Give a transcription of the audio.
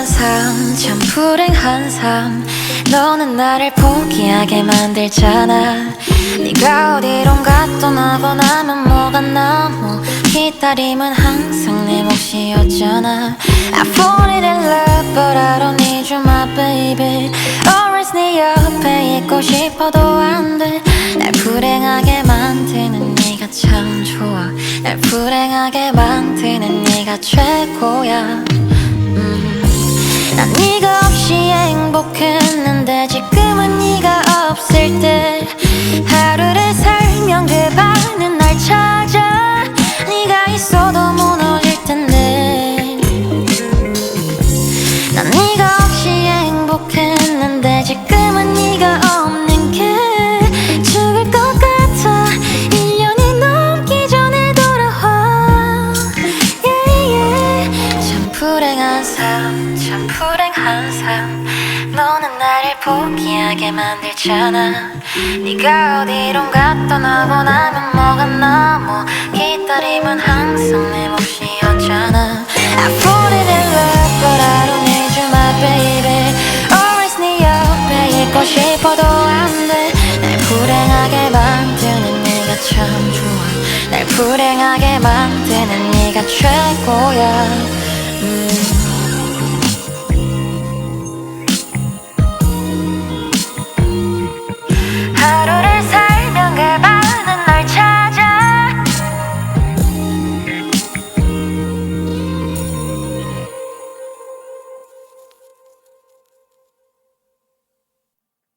불행한 삶, 참 불행한 삶. 너는 나를 포기하게 만들잖아. 네가 어디론가 떠나고 나면 뭐가 남어 기다림은 항상 내 몫이었잖아. I fallen in love but I don't need you my baby. Always 네 옆에 있고 싶어도 안돼날 불행하게 만드는 네가 참 좋아. 날 불행하게 만드는 네가 최고야 네가 불행한 삶, 참 불행한 삶. 너는 나를 포기하게 만들잖아. 네가 어디론가 떠나고 나면 뭐가 남어 기다림은 항상 내 몫이었잖아. I fall in love but I don't need you my baby. Always 네 옆에 있고 싶어도 안돼날 불행하게 만드는 네가 참 좋아. 날 불행하게 만드는 네가 최고야 Mm.